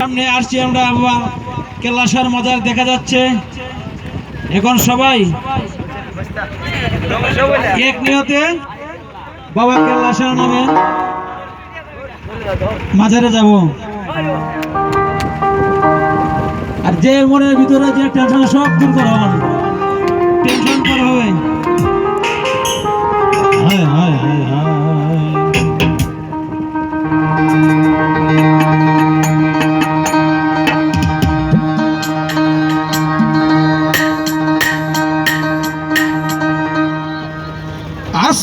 সামনে আসছি আমরা বাবা কেলাসার মজার দেখা যাচ্ছে। এখন সবাই এক নিয়তে বাবা কেলাসার নামে মাজারে যাব। আর যে মনের ভিতরে যে টেনশন সব দূর করা টেনশন করা হবে।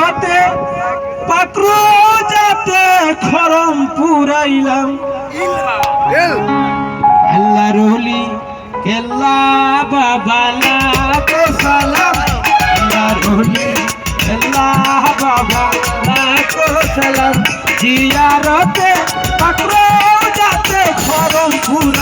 জিয়ারতে পাকরু যাতে খরম পুরাইলাম। আল্লাহ রহলি কেল্লা বাবালা সালাম। আল্লাহ রহলি কেল্লা বাবালা সালাম। জিয়ারতে পাকরু যাতে খরম পুরাইলাম।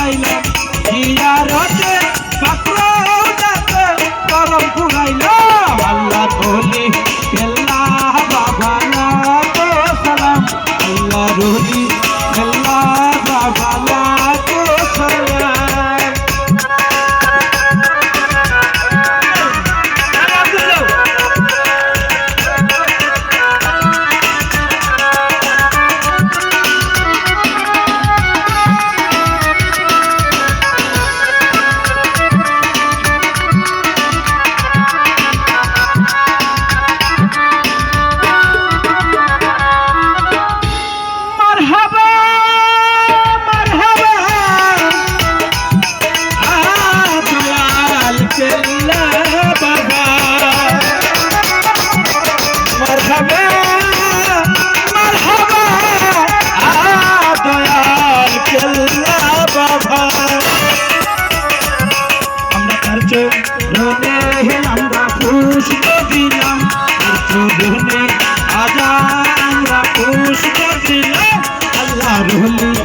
আল্লাহ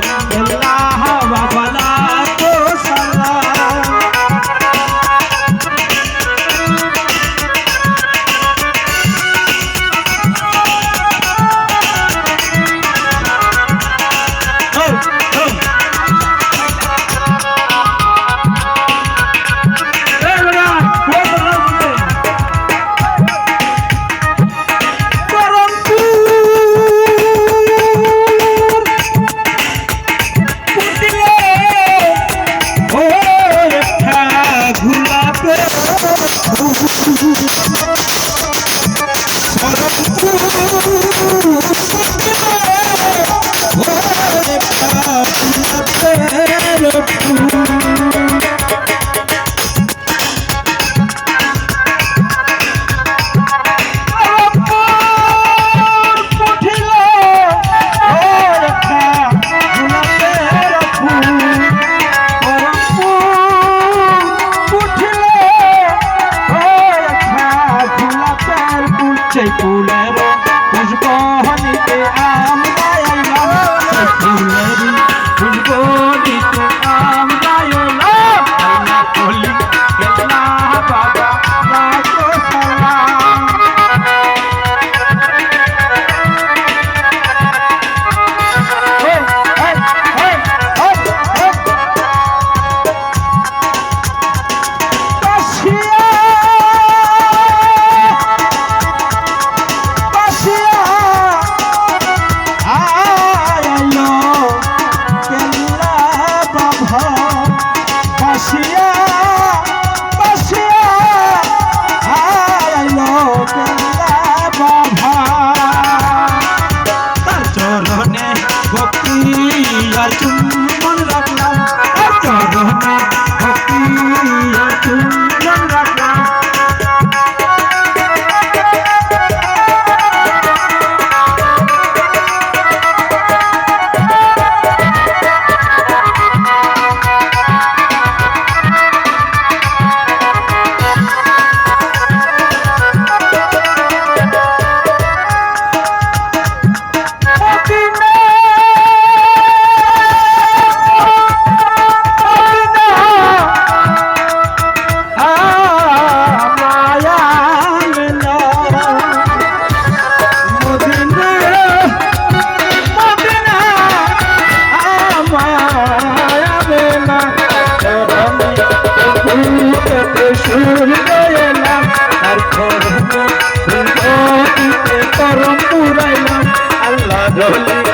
সুরতে আল্লাহ